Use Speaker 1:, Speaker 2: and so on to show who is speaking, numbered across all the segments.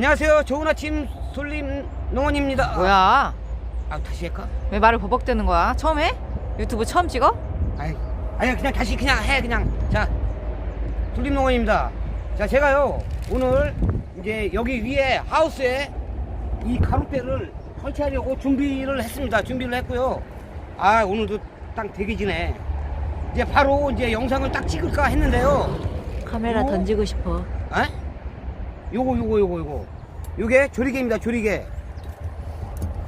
Speaker 1: 안녕하세요. 좋은 아침 솔림 농원입니다.
Speaker 2: 뭐야?
Speaker 1: 아, 다시 할까?
Speaker 2: 왜 말을 버벅대는 거야? 처음 해? 유튜브 처음 찍어?
Speaker 1: 아이, 아니 그냥 다시 그냥 해 그냥. 자, 솔림 농원입니다. 자, 제가요 오늘 이제 여기 위에 하우스에 이 가로대를 설치하려고 준비를 했습니다. 준비를 했고요. 아, 오늘도 딱 되게 지네. 이제 바로 이제 영상을 딱 찍을까 했는데요.
Speaker 2: 카메라
Speaker 1: 어?
Speaker 2: 던지고 싶어.
Speaker 1: 에? 요거 요거 요거 요거. 요게 조리개입니다 조리개.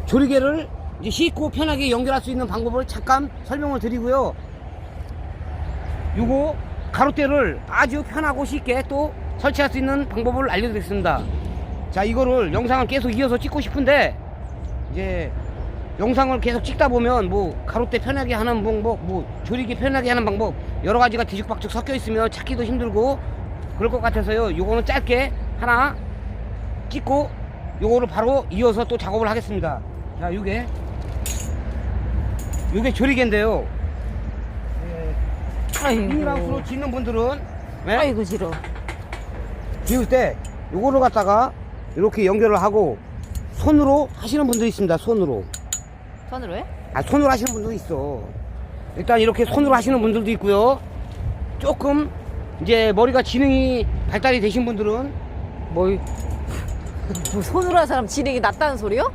Speaker 1: 조리개를 이제 쉽고 편하게 연결할 수 있는 방법을 잠깐 설명을 드리고요. 요거 가로대를 아주 편하고 쉽게 또 설치할 수 있는 방법을 알려드리겠습니다. 자 이거를 영상을 계속 이어서 찍고 싶은데 이제 영상을 계속 찍다 보면 뭐 가로대 편하게 하는 방법 뭐 조리개 편하게 하는 방법 여러 가지가 뒤죽박죽 섞여 있으면 찾기도 힘들고 그럴 것 같아서요. 요거는 짧게 하나 찍고 요거를 바로 이어서 또 작업을 하겠습니다 자 요게 요게 조리개인데요 비닐하우스로
Speaker 2: 아이고.
Speaker 1: 짓는 분들은 네?
Speaker 2: 아이고 싫어.
Speaker 1: 지을 때 요거를 갖다가 이렇게 연결을 하고 손으로 하시는 분도 있습니다 손으로
Speaker 2: 손으로 해?
Speaker 1: 아 손으로 하시는 분도 있어 일단 이렇게 손으로 하시는 분들도 있고요 조금 이제 머리가 지능이 발달이 되신 분들은
Speaker 2: 뭐, 뭐 손으로 한 사람 지능이 낮다는 소리요?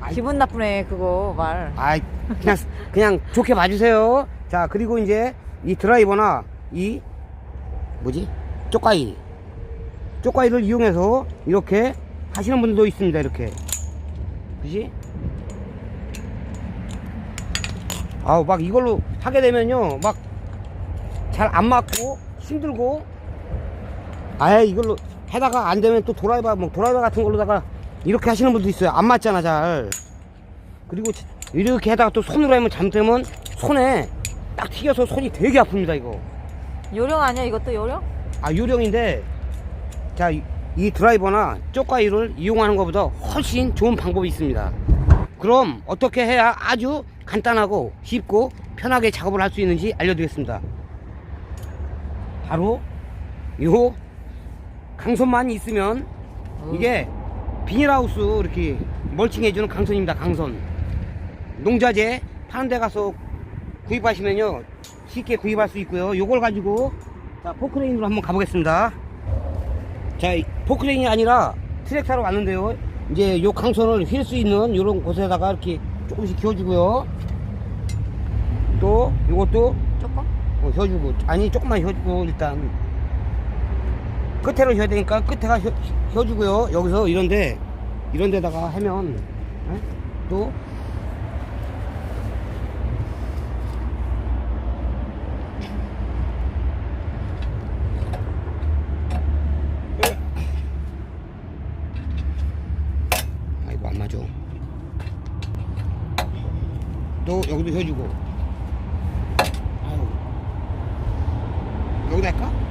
Speaker 1: 아이.
Speaker 2: 기분 나쁘네 그거 말.
Speaker 1: 아 그냥 그냥 좋게 봐주세요 자 그리고 이제 이 드라이버나 이 뭐지 쪽가이 쪽가이를 이용해서 이렇게 하시는 분들도 있습니다 이렇게 그지 아우 막 이걸로 하게 되면요 막 잘 안 맞고 힘들고 아예 이걸로 해다가 안 되면 또 드라이버 뭐 드라이버 같은 걸로다가 이렇게 하시는 분도 있어요. 안 맞잖아 잘. 그리고 이렇게 해다가 또 손으로 하면 잘못되면 손에 딱 튀겨서 손이 되게 아픕니다 이거.
Speaker 2: 요령 아니야? 이것도 요령?
Speaker 1: 아 요령인데 자 이 드라이버나 쪽가위를 이용하는 것보다 훨씬 좋은 방법이 있습니다. 그럼 어떻게 해야 아주 간단하고 쉽고 편하게 작업을 할 수 있는지 알려드리겠습니다. 바로 요 강선만 있으면 이게 비닐하우스 이렇게 멀칭해주는 강선입니다 강선. 농자재 파는 데 가서 구입하시면요 쉽게 구입할 수 있고요. 요걸 가지고 자 포크레인으로 한번 가보겠습니다. 자이 포크레인이 아니라 트랙터로 왔는데요. 이제 요 강선을 휠 수 있는 요런 곳에다가 이렇게 조금씩 키워주고요. 또 요것도
Speaker 2: 조금?
Speaker 1: 어, 혀주고 아니 조금만 혀주고 일단 끝에로 혀야 되니까 끝에가 혀, 혀주고요 여기서 이런데 이런 데다가 하면 에? 또 아이고 안 맞아 또 여기도 아유. 여기다 할까?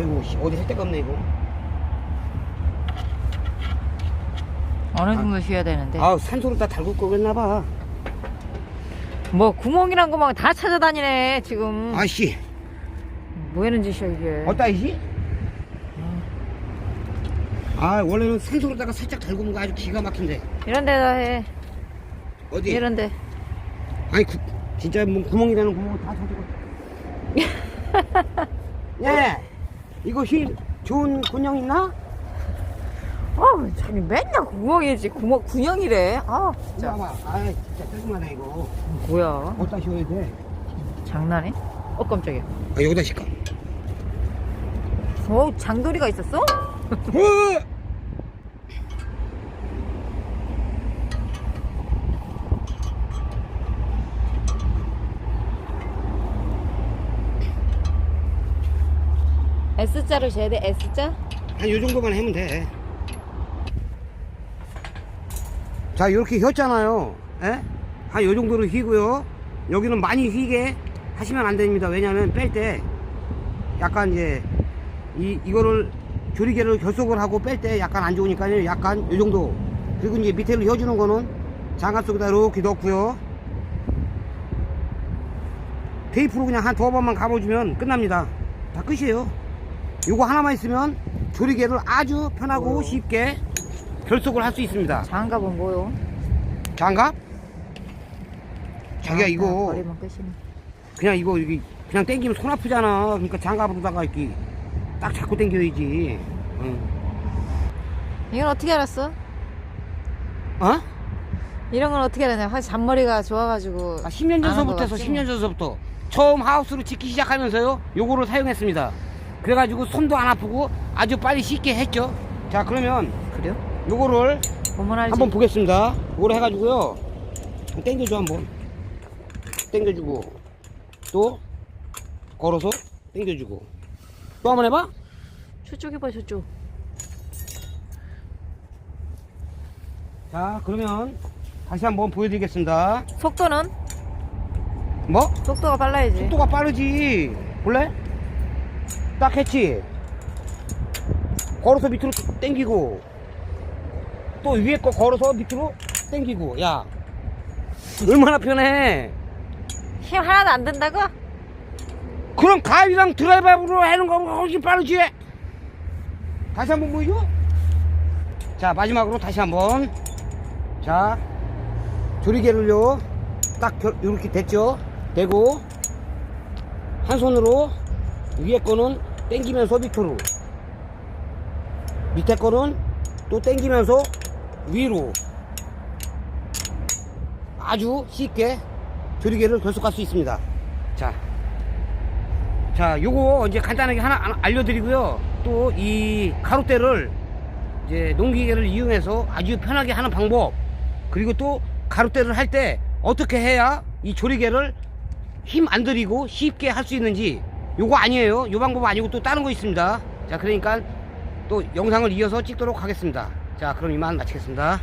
Speaker 1: 아이고 씨, 어디 할 데가 없네 이거
Speaker 2: 어느 정도 쉬어야 되는데.
Speaker 1: 아 산소를 다 달고 거겠나 봐
Speaker 2: 뭐 구멍이란 거만 다 찾아다니네 지금.
Speaker 1: 아씨
Speaker 2: 뭐 하는 짓이야 이게.
Speaker 1: 어따 이지? 아 원래는 산소로다가 살짝 달고 오는 거 아주 기가 막힌데
Speaker 2: 이런 데다 해.
Speaker 1: 어디?
Speaker 2: 이런 데.
Speaker 1: 아니 구, 진짜 뭐 구멍이라는 구멍 다 찾고 예 이거 휠 좋은 군용 있나?
Speaker 2: 아, 자기 맨날 구멍이지. 구멍 군형이래. 아, 진짜.
Speaker 1: 잠깐만 아 진짜 짜증나네 이거
Speaker 2: 뭐야?
Speaker 1: 어디다 씌워야 돼?
Speaker 2: 장난해? 어 깜짝이야.
Speaker 1: 아 여기다 실까?
Speaker 2: 어 장도리가 있었어?
Speaker 1: 어!
Speaker 2: S자를 재야 돼 S자?
Speaker 1: 한 요 정도만 하면 돼. 자, 이렇게 휘었잖아요. 예? 한 요 정도로 휘고요. 여기는 많이 휘게 하시면 안 됩니다. 왜냐하면 뺄 때 약간 이제 이, 이거를 조리개를 결속을 하고 뺄 때 약간 안 좋으니까요. 약간 요 정도. 그리고 이제 밑에를 휘어주는 거는 장갑 속에다 이렇게 넣고요 테이프로 그냥 한 두어 번만 감아주면 끝납니다 다 끝이에요 요거 하나만 있으면 조리개를 아주 편하고
Speaker 2: 오.
Speaker 1: 쉽게 결속을 할 수 있습니다
Speaker 2: 장갑은 뭐요?
Speaker 1: 장갑? 자기야
Speaker 2: 아,
Speaker 1: 이거
Speaker 2: 버리면 끝이네.
Speaker 1: 그냥 이거 여기 그냥 당기면 손 아프잖아 그러니까 장갑으로다가 이렇게 딱 잡고 당겨야지 응.
Speaker 2: 이건 어떻게 알았어?
Speaker 1: 어?
Speaker 2: 이런 건 어떻게 알았냐? 사실 잔머리가 좋아가지고.
Speaker 1: 아, 10년
Speaker 2: 안한
Speaker 1: 전서부터
Speaker 2: 것
Speaker 1: 해서
Speaker 2: 같지?
Speaker 1: 10년 전서부터 처음 하우스를 짓기 시작하면서요 요거를 사용했습니다 그래가지고 손도 안 아프고 아주 빨리 쉽게 했죠 자 그러면
Speaker 2: 그래요?
Speaker 1: 요거를
Speaker 2: 알지.
Speaker 1: 한번 보겠습니다 요거를 해가지고요 당겨줘 한번 당겨주고 또 걸어서 당겨주고 또 한번 해봐
Speaker 2: 저쪽 해봐, 저쪽.
Speaker 1: 자 그러면 다시 한번 보여드리겠습니다
Speaker 2: 속도는?
Speaker 1: 뭐?
Speaker 2: 속도가 빨라야지.
Speaker 1: 속도가 빠르지 볼래? 딱 했지? 걸어서 밑으로 당기고 또 위에 거 걸어서 밑으로 당기고 야. 얼마나 편해?
Speaker 2: 힘 하나도 안 든다고?
Speaker 1: 그럼 가위랑 드라이버로 하는 거보다 훨씬 빠르지? 다시 한번 보여줘. 자 마지막으로 다시 한번. 자 조리개를요. 딱 이렇게 됐죠? 되고 한 손으로 위에 거는 당기면서 밑으로 밑에 거는 또 당기면서 위로 아주 쉽게 조리개를 결속할 수 있습니다 자 자, 요거 이제 간단하게 하나 안- 알려드리고요. 또 이 가로대를 이제 농기계를 이용해서 아주 편하게 하는 방법. 그리고 또 가로대를 할 때 어떻게 해야 이 조리개를 힘 안 들이고 쉽게 할 수 있는지 요거 아니에요. 요 방법 아니고 또 다른 거 있습니다. 자, 그러니까 또 영상을 이어서 찍도록 하겠습니다. 자, 그럼 이만 마치겠습니다.